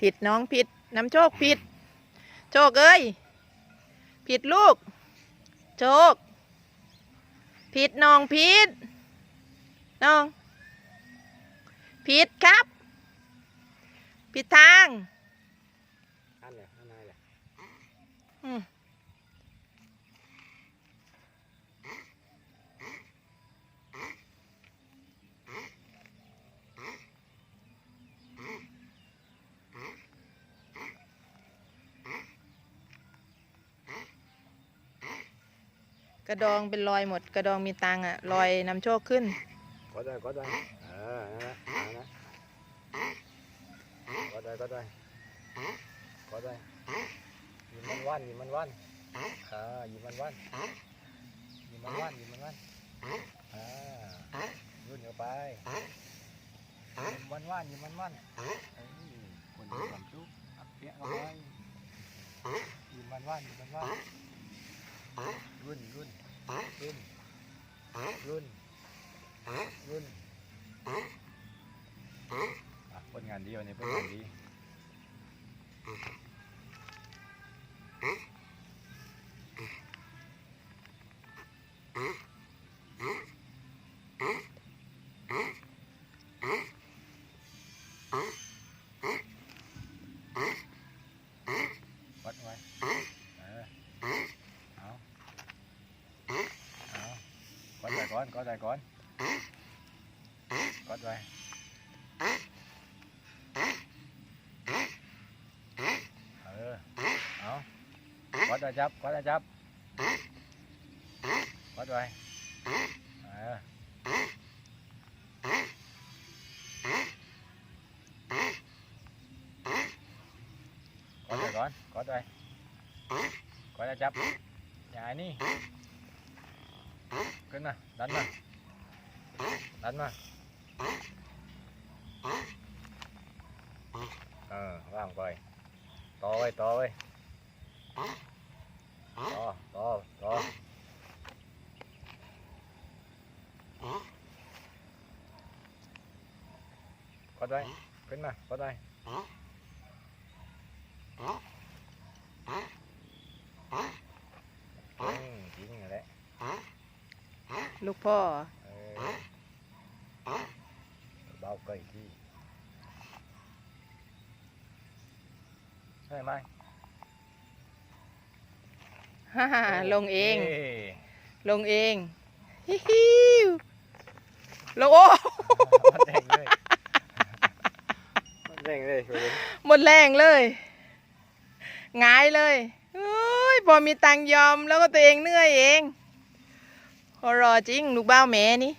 ผิดน้องผิดน้ำโชคผิด โชคเอ้ย ผิดลูก โชค ผิดน้องผิด น้อง ผิดครับ ผิดทาง อันเลยอันไหนเลย อืม กระดองเป็นรอยหมด กระดองมีตังค์อะรอยนำโชคขึ้นกดได้กดได้เออนั่นแหละนั่นแหละกดได้กดได้กดได้ยิ้มมันวันยิ้มมันวันอ่ายิ้มมันวันยิ้มมันวันยิ้มมันวันอ่ารุ่นเข้าไปยิ้มวันวันยิ้มมันวันเอ้ยคนมีความสุขอักเปียกเอาไว้ยิ้มมันวันยิ้มมันวันรุ่นรุ่น รุ่นรุ่นรุ่นอะผลงานดีวันนี้ผลงานดีวัด กดไว้ก่อนกดไว้ก่อนกดไว้เออเอากดไขึ้นมา ดันมา ดันมา เออว่างไป ต่อไว้ต่อไว้ต่อต่อต่อก็ได้ขึ้นมาก็ได้อืมจริงแหละ ลูกพ่อ เออเบาเกยที่ใช่ไหมฮ่าฮ่าลงเองย้ลงเองฮิฮิวลงโอ้มันแดงเลยมันแดงเลยคุณหมดแรงเลยหงายเลยเอ้ยพอมีตังค์ยอมแล้วก็ตัวเองเหนื่อยเองพอ รอจริง ลูกบ้าวแม่นี่